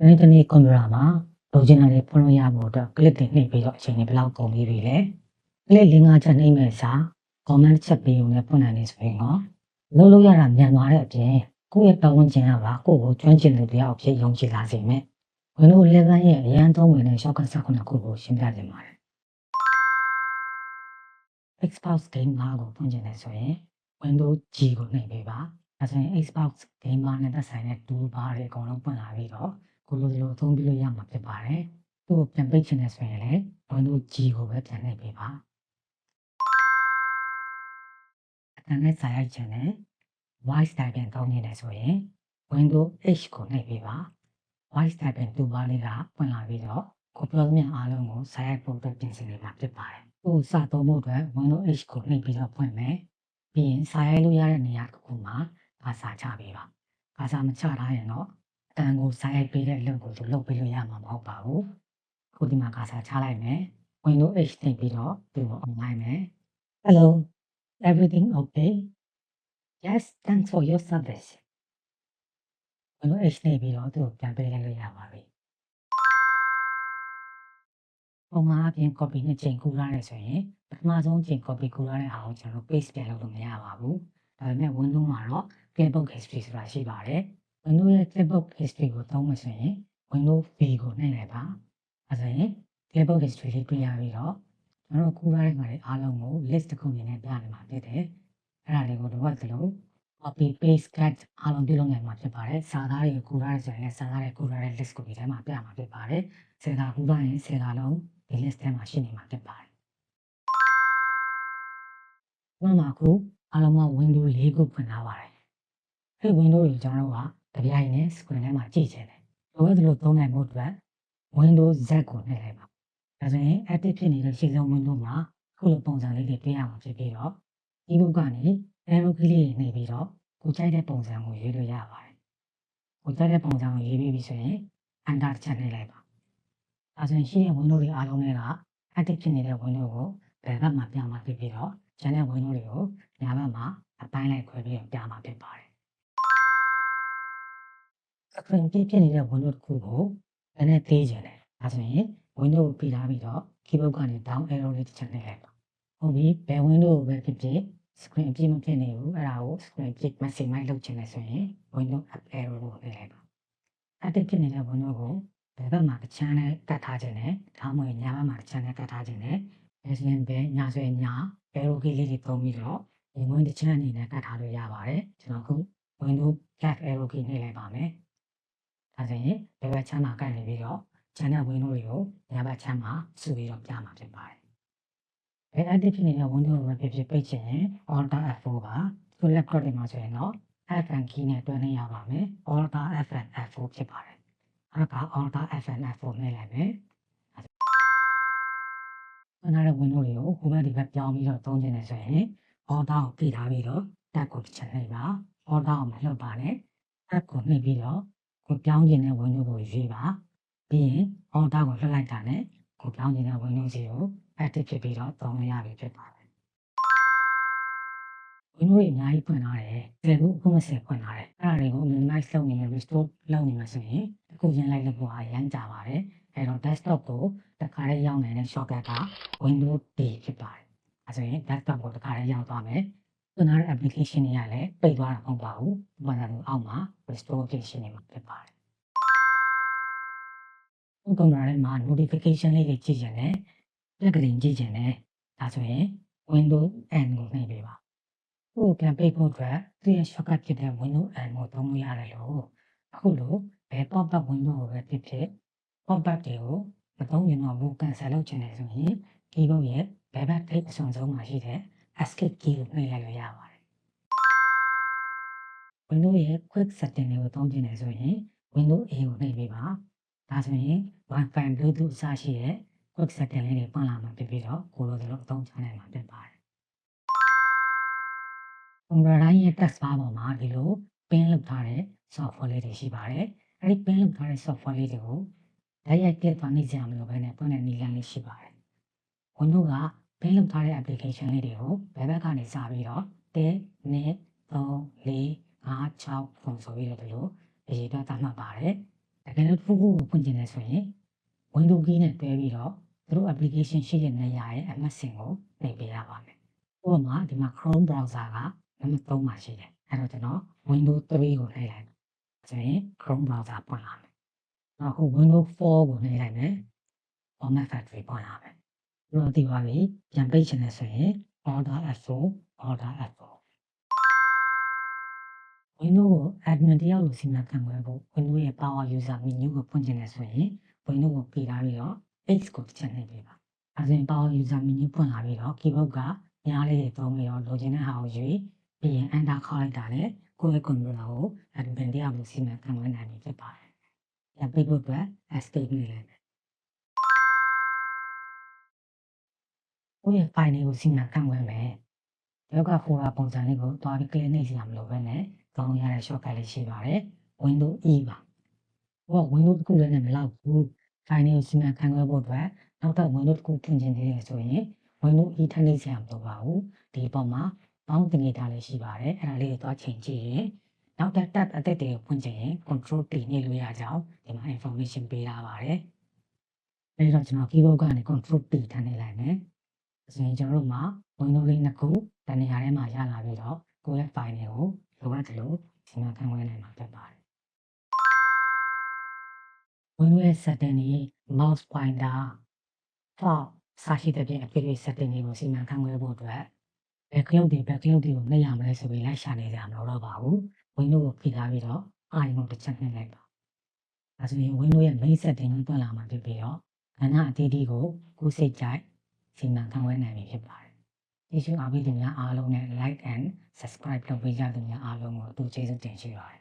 ဒီနေ့တနေ့ကွန်ပျူတာမှာလိုချင်တာတွေဖွင့်လို့ရဖို့အတွက် click တွေနှိပ်ပြီးတော့အချိန်တွေဘယ်လောက်ကုန်ပြီလဲ click ၄၅ချက်နှိပ်မဲ့စာ comment ချက်ပြီးုံနဲ့ဖွင့်နိုင်နေဆိုရင်တော့လုံးလုံးရတာမြန်သွားတဲ့အပြင်ကိုယ့်ရဲ့ပတ်ဝန်းကျင်ကပါကိုယ့်ကိုကျွမ်းကျင်သူတယောက်အဖြစ်ယုံကြည်လာစေမယ် Windows 11ရဲ့အရန်သုံးဝင်တဲ့ shortcut 19ခုကိုရှင်းပြတင်ပါတယ် Xbox Game 5ကိုဖွင့်ချင်တယ်ဆိုရင် Windows G ကိုနှိပ်ပေးပါအဲဆိုရင် Xbox Game 5နဲ့သက်ဆိုင်တဲ့ toolbar တွေအကုန်လုံးဖွင့်လာပြီးတော့ ကိုလိုလိုအသုံးပြုလို့ရမှာဖြစ်ပါတယ်သူ့ကိုပြန်ပိတ်ချင်တယ်ဆိုရင်လည်း Windows G ကိုပဲပြန်နှိပ်ပေးပါအတန်းနဲ့စာရိုက်ချင်တဲ့ voice typing သုံးနေတယ်ဆိုရင် Windows H ကိုနှိပ်ပေးပါ voice typing toolbar လေးကဖွင့်လာပြီးတော့ကိုပြောသမျှအားလုံးကိုစာရိုက်ဖို့အတွက်ပြင်ဆင်နေမှာဖြစ်ပါတယ်။ကိုစသုံးဖို့အတွက် Windows H ကိုနှိပ်ပြီးတော့ဖွင့်မယ်။ပြီးရင်စာရိုက်လို့ရတဲ့နေရာတစ်ခုမှာဘာစာချပေးပါ။ဘာစာမချထားရင်တော့ အတန်ကိုစာရိုက်ပေးတဲ့အလုပ်ကိုသူလုပ်ပေးလို့ရမှာမဟုတ်ပါဘူး။ခုဒီမှာကာစာချလိုက်မယ်။ Windows H နှိပ်ပြီးတော့သူ့ကို online မယ်။ Hello everything okay Yes thanks for your service ဘယ်လို H နေပြီးတော့သူ့ကိုပြန်ပေးလိုက်လို့ရပါပြီ။ပုံမှန်အပြင် copy နှစ်ချိန်ကူလာတယ်ဆိုရင်ပထမဆုံးချိန် copy ကူလာတဲ့ဟာကိုကျွန်တော် paste ပြန်လုပ်လို့မရပါဘူး။ဒါပေမဲ့ Windows မှာတော့ clipboard history ဆိုတာရှိပါတယ်။ Windows ရဲ့ clipboard history ကိုသုံးမှဆိုရင် Windows V ကိုနှိပ်လိုက်ပါ။အဲဆိုရင် clipboard history လေးတွေ့ရပြီးတော့ကျွန်တော်ကူလာတဲ့ခါလေးအားလုံးကို list တစ်ခုအနေနဲ့ပြနေမှာဖြစ်တယ်။အဲ့ဒါလေးကိုလိုအပ်သလို copy paste cut အားလုံးပြုလုပ်နိုင်မှာဖြစ်ပါတယ်။စာသားတွေကိုကူထားရဆိုရင်လည်းစာသားတွေကူထားတဲ့ list ကိုဒီထဲမှာပြမှာဖြစ်ပါတယ်။ဆယ်ကကူထားရင်ဆယ်ကလုံးဒီ list ထဲမှာရှိနေမှာဖြစ်ပါတယ်။ဒီမှာအခုအားလုံးက window ၄ခုဖွင့်ထားပါတယ်။အဲ့ window တွေကျွန်တော်တို့က တပြိုင်နက် screen ထဲမှာကြည့်ချင်တယ်။လိုအပ်သလိုသုံးနိုင်ဖို့အတွက် window Z ကိုနှိပ်လိုက်ပါ။ဒါဆိုရင် active ဖြစ်နေတဲ့ရှေ့ဆုံး window မှာခုလိုပုံစံလေးတွေတွေ့ရမှာဖြစ်ပြီးတော့ ebook ကနေ arrow key လေးတွေနှိပ်ပြီးတော့ကိုကြိုက်တဲ့ပုံစံကိုရေးလို့ရပါတယ်။ကိုကြိုက်တဲ့ပုံစံကိုရေးပြီးပြီဆိုရင် enter တစ်ချက်နှိပ်လိုက်ပါ။ဒါဆိုရင်ရှိတဲ့ window တွေအားလုံးတွေက active ဖြစ်နေတဲ့ window ကိုဘယ်ဘက်မှာပြမှာဖြစ်ပြီးတော့ကျန်တဲ့ window တွေကိုညာဘက်မှာအပိုင်းလိုက်ခွဲပြီးတော့ပြမှာဖြစ်ပါတယ်။ screen ပြည့်ဖြစ်နေတဲ့ window တစ်ခုကိုနည်းနည်းသေးချင်တယ်။ဒါဆိုရင် window ကိုပြထားပြီးတော့ keyboard ကနေ down arrow လေးတစ်ချက်နှိပ်လိုက်ပါ။ဟုတ်ပြီဘယ် window ကိုပဲဖြစ်ဖြစ် screen အပြည့်မဖြစ်နေဘူးအဲ့ဒါကို screen ပြည့် maximize လုပ်ချင်တယ်ဆိုရင် window up arrow ကိုနှိပ်လိုက်ပါ active ဖြစ်နေတဲ့ window ကိုဘယ်ဘက်မှာတစ်ချမ်းနဲ့ကတ်ထားခြင်းနဲ့ဒါမှမဟုတ်ညာဘက်မှာတစ်ချမ်းနဲ့ကတ်ထားခြင်းနဲ့ဘယ်စရင်ဘယ်ညာဆိုရင်ညာ arrow key လေးတွေသုံးပြီးတော့ဒီဝင်တစ်ချမ်းအနေနဲ့ကတ်ထားလို့ရပါတယ်ကျွန်တော်ခု window left arrow key နှိပ်လိုက်ပါမယ် ဒါဆိုရင်ဘယ်ဘက်ချမ်းမှာကတ်နေပြီးတော့ချမ်းတဲ့ window တွေကိုညာဘက်ချမ်းမှာစုပြီးတော့ပြမှာဖြစ်ပါတယ်ဘယ် active ဖြစ်နေတဲ့ window ကိုပဲဖြစ်ဖြစ်ပိတ်ချင်ရင် alt F4 ပါသူ laptop တွေမှာဆိုရင်တော့ F1 key နဲ့တွန်းနေရပါမယ် alt F1 F4 ဖြစ်ပါတယ်အဲ့ဒါက alt F1 F4 နဲ့လိုက်မယ်အဲ့ဒါနဲ့ window တွေကိုဟိုဘက်ဒီဘက်ပြောင်းပြီးတော့သုံးချင်တယ်ဆိုရင် alt ကိုပြထားပြီးတော့ tab ကိုတစ်ချက်နှိပ်ပါ alt ကိုမလှုပ်ပါနဲ့ tab ကိုနှိပ်ပြီးတော့ ကိုပြောင်းချင်တဲ့ window ကိုရွေးပါပြီးရင် alt ကိုလှုပ်လိုက်တာနဲ့ကိုပြောင်းချင်တဲ့ window စီကို active ဖြစ်ပြီးတော့သုံးလို့ရပြီဖြစ်ပါတယ် window တွေအများကြီးဖွင့်ထားတယ်။ဒါကိုအခုမဆက်ဖွင့်ထားတယ်။အဲ့ဒါတွေကို minimize လုပ်နေမယ် restore လုပ်နေမယ်ဆိုရင်အခုရင်းလိုက်လို့ကအရန်ကြပါတယ်။အဲ့တော့ desktop ကိုတစ်ခါလေးရောက်နေတဲ့ shortcut က window D ဖြစ်ပါတယ်။အဲဆိုရင် desktop ကိုတစ်ခါလေးရောက်သွားမယ်။ ဖွင့်ထားတဲ့ application တွေကလည်းပိတ်သွားတာမဟုတ်ပါဘူး။ဘာသာလို့အောက်မှာ restore application တွေမှာဖြစ်ပါတယ်။ကွန်ပျူတာထဲမှာ notification လေးတွေကြည့်ချင်တယ်။ပြက်ကလေးကြည့်ချင်တယ်။ဒါဆိုရင် window N ကိုနှိပ်ပေးပါ။ကိုပြန်ပိတ်ဖို့အတွက်သူရဲ့ shortcut ဖြစ်တဲ့ window N ကိုသုံးလို့ရတယ်လို့အခုလိုဘယ် pop up window ကိုပဲဖြစ်ဖြစ် pop up တွေကိုမသုံးရင်တော့ဘူး cancel လုပ်ချင်တယ်ဆိုရင် keyboard ရဲ့ဘယ်ဘက်ထိပ်အစွန်ဆုံးမှာရှိတဲ့ escape key ကိုနှိပ်လိုက်လို့ရပါတယ်။ window ရဲ့ quick setting တွေကိုသုံးချင်တယ်ဆိုရင် window A ကိုနှိပ်ပေးပါ။ဒါဆိုရင် Wi-Fi Bluetooth အစရှိတဲ့ quick setting လေးတွေပွင့်လာမှာဖြစ်ပြီးတော့ကိုလိုသလိုအသုံးချနိုင်မှာဖြစ်ပါတယ်။ကွန်ပျူတာတိုင်းရဲ့ text bar ပေါ်မှာဒီလို pin လုပ်ထားတဲ့ software လေးတွေရှိပါတယ်။အဲဒီ pin လုပ်ထားတဲ့ software လေးတွေကိုတိုက်ရိုက် click သွားနေကြမလို့ပဲနဲ့ပွင့်တဲ့နည်းလမ်းလေးရှိပါတယ်။ Windows က pin လုပ်ထားတဲ့ application လေးတွေကိုဘယ်ဘက်ကနေစပြီးတော့1 2 3 4 5 6 9ဆိုပြီးတော့ဒီလိုအရေးအတွက်သတ်မှတ်ပါတယ်။ကယ်လို့တစ်ခုခုကိုဖွင့်ကျင်နေဆိုရင် Windows key နဲ့တွဲပြီးတော့သူတို့ application ရှိတဲ့နေရာရဲ့အမှတ်စဉ်ကိုနှိပ်ပေးရပါမယ်။ဥပမာဒီမှာ Chrome browser ကနံပါတ်3မှာရှိတယ်။အဲ့တော့ကျွန်တော် Windows 3ကိုနှိပ်လိုက်မယ်။ဆိုရင် Chrome browser ပွင့်လာမယ်။နောက်ခု Windows 4ကိုနှိပ်လိုက်မယ်။ Format Factory ပွင့်လာမယ်။ ပြီးတော့ဒီပါပြီ။ပြန်ပိတ်ချင်တယ်ဆိုရင် Order F4 Order F4 Windows ကို admin တယောက်လိုစီမံခန့်ခွဲဖို့ Windows ရဲ့ Power User menu ကိုဖွင့်ချင်တယ်ဆိုရင် Windows ကိုပြထားပြီးတော့ X ကိုတစ်ချက်နှိပ်ပေးပါ။အဲဒါဆိုရင် Power User menu ဖွင့်လာပြီးတော့ keyboard ကညားလေးတွေသုံးပြီးတော့လိုချင်တဲ့ဟာကိုယူပြီးရင် Enter ခေါက်လိုက်တာနဲ့ကိုယ့်ရဲ့ computer ကို admin တယောက်လိုစီမံခန့်ခွဲနိုင်ပြီဖြစ်ပါတယ်။ပြန်ပိတ်ဖို့အတွက် escape နှိပ်လိုက် ကိုယ့်ရဲ့ file တွေကိုစီမံခန့်ခွဲမယ်။ယောဂ folder ပုံစံလေးကိုတွားပြီး click နှိပ်စရာမလိုဘဲနဲ့သုံးရတဲ့ shortcut လေးရှိပါတယ်။ Windows E ပါ။ဟိုက Windows တစ်ခုလည်းနဲ့မလောက်ဘူး။ file တွေကိုစီမံခန့်ခွဲဖို့အတွက်နောက်ထပ် Windows တစ်ခုဖွင့်ချင်သေးတယ်ဆိုရင် Windows E ထပ်နှိပ်စရာမလိုပါဘူး။ဒီအပေါ်မှာပေါင်းတင်နေတာလေးရှိပါတယ်။အဲ့ဒါလေးကိုသွားချိန်ကြည့်ရင်နောက်ထပ် tab အသစ်တွေကိုဖွင့်ချင်ရင် control T နှိပ်လို့ရကြအောင်ဒီမှာ information ပေးထားပါတယ်။အဲဒီတော့ကျွန်တော် keyboard ကနေ control T ထပ်နှိပ်လိုက်မယ်။ ဆိုရင်ကျွန်တော်တို့မှာ Windows လေးနှစ်ခုတနေရာထဲမှာရလာပြီးတော့ကိုယ့်ရဲ့ file တွေကိုလိုအပ်တယ်လို့စီမံခန့်ခွဲနိုင်မှာဖြစ်ပါတယ်။ Windows ရဲ့ setting တွေ mouse pointer font စရှိတဲ့ပြင် application setting တွေကိုစီမံခန့်ခွဲဖို့အတွက်ဘယ်ကလုတ်တွေဘယ်ကလုတ်တွေကိုနှိပ်ရမလဲဆိုပြီးလိုက်ရှာနေကြမလို့တော့ပါဘူး။ Windows ကိုဖိထားပြီးတော့ icon ကိုတစ်ချက်နှိပ်လိုက်ပါ။ဒါဆိုရင် Windows ရဲ့ main setting ကိုပွင့်လာမှာဖြစ်ပြီးတော့ကဏ္ဍအသီးသီးကိုကိုယ်စိတ်ကြိုက် စီမံခန့်ခွဲနိုင်ပြီဖြစ်ပါတယ်။ကျေးဇူးအားပေးသူများအားလုံးနဲ့ like and subscribe လုပ်ပေးကြသူများအားလုံးကိုအထူးကျေးဇူးတင်ရှိပါတယ်